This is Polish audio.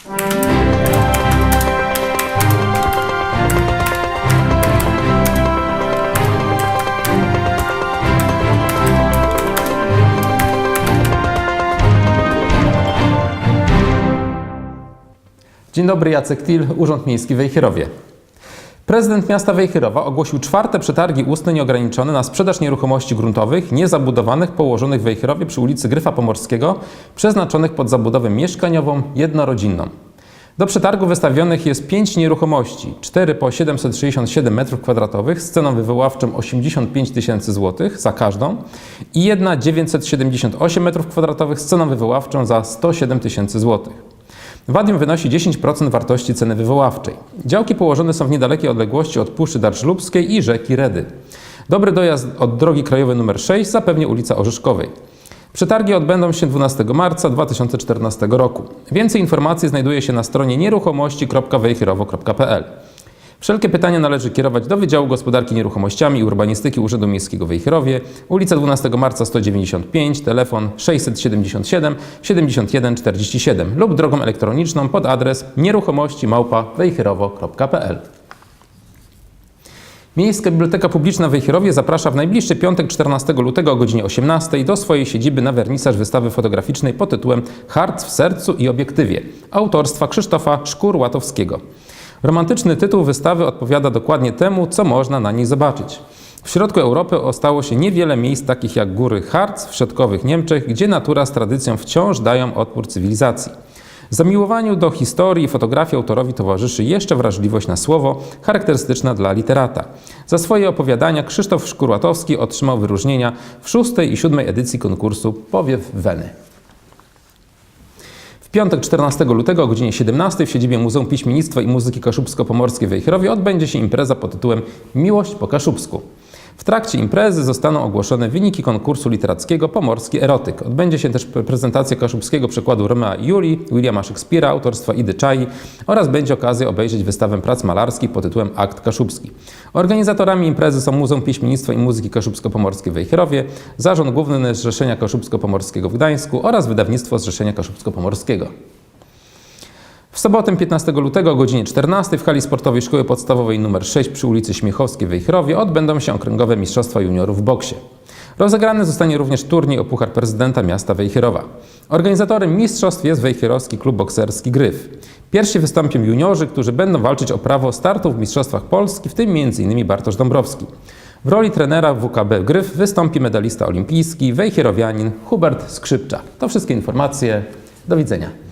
Dzień dobry, Jacek Til, Urząd Miejski w Wejherowie. Prezydent miasta Wejherowa ogłosił czwarte przetargi ustne nieograniczone na sprzedaż nieruchomości gruntowych niezabudowanych położonych w Wejherowie przy ulicy Gryfa Pomorskiego, przeznaczonych pod zabudowę mieszkaniową jednorodzinną. Do przetargu wystawionych jest pięć nieruchomości, cztery po 767 m2 z ceną wywoławczą 85 tysięcy złotych za każdą i jedna 978 m2 z ceną wywoławczą za 107 tysięcy złotych. Wadium wynosi 10% wartości ceny wywoławczej. Działki położone są w niedalekiej odległości od Puszczy Darżlubskiej i rzeki Redy. Dobry dojazd od drogi krajowej nr 6 zapewni ulica Orzeszkowej. Przetargi odbędą się 12 marca 2014 roku. Więcej informacji znajduje się na stronie nieruchomości.wejherowo.pl. Wszelkie pytania należy kierować do Wydziału Gospodarki Nieruchomościami i Urbanistyki Urzędu Miejskiego w Wejherowie, ulica 12 marca 195, telefon 677 71 47 lub drogą elektroniczną pod adres nieruchomości małpa wejherowo.pl. Miejska Biblioteka Publiczna w Wejherowie zaprasza w najbliższy piątek 14 lutego o godzinie 18 do swojej siedziby na wernisaż wystawy fotograficznej pod tytułem Harc w sercu i obiektywie autorstwa Krzysztofa Szkur-Łatowskiego. Romantyczny tytuł wystawy odpowiada dokładnie temu, co można na niej zobaczyć. W środku Europy ostało się niewiele miejsc takich jak góry Harz w środkowych Niemczech, gdzie natura z tradycją wciąż dają odpór cywilizacji. Zamiłowaniu do historii i fotografii autorowi towarzyszy jeszcze wrażliwość na słowo, charakterystyczna dla literata. Za swoje opowiadania Krzysztof Szkurłatowski otrzymał wyróżnienia w szóstej i siódmej edycji konkursu Powiew Weny. Piątek 14 lutego o godzinie 17 w siedzibie Muzeum Piśmiennictwa i Muzyki Kaszubsko-Pomorskie w Wejherowie odbędzie się impreza pod tytułem Miłość po kaszubsku. W trakcie imprezy zostaną ogłoszone wyniki konkursu literackiego Pomorski Erotyk. Odbędzie się też pre- prezentacja kaszubskiego przekładu Romea i Julii, Williama Szekspira, autorstwa Idy Czai oraz będzie okazja obejrzeć wystawę prac malarskich pod tytułem Akt Kaszubski. Organizatorami imprezy są Muzeum Piśmiennictwa i Muzyki Kaszubsko-Pomorskie w Wejherowie, Zarząd Główny Zrzeszenia Kaszubsko-Pomorskiego w Gdańsku oraz Wydawnictwo Zrzeszenia Kaszubsko-Pomorskiego. W sobotę 15 lutego o godzinie 14 w hali sportowej Szkoły Podstawowej nr 6 przy ulicy Śmiechowskiej w Wejherowie odbędą się okręgowe Mistrzostwa Juniorów w boksie. Rozegrany zostanie również turniej o Puchar Prezydenta Miasta Wejherowa. Organizatorem mistrzostw jest Wejherowski Klub Bokserski Gryf. Pierwsi wystąpią juniorzy, którzy będą walczyć o prawo startu w Mistrzostwach Polski, w tym m.in. Bartosz Dąbrowski. W roli trenera WKB Gryf wystąpi medalista olimpijski, wejherowianin Hubert Skrzypcza. To wszystkie informacje. Do widzenia.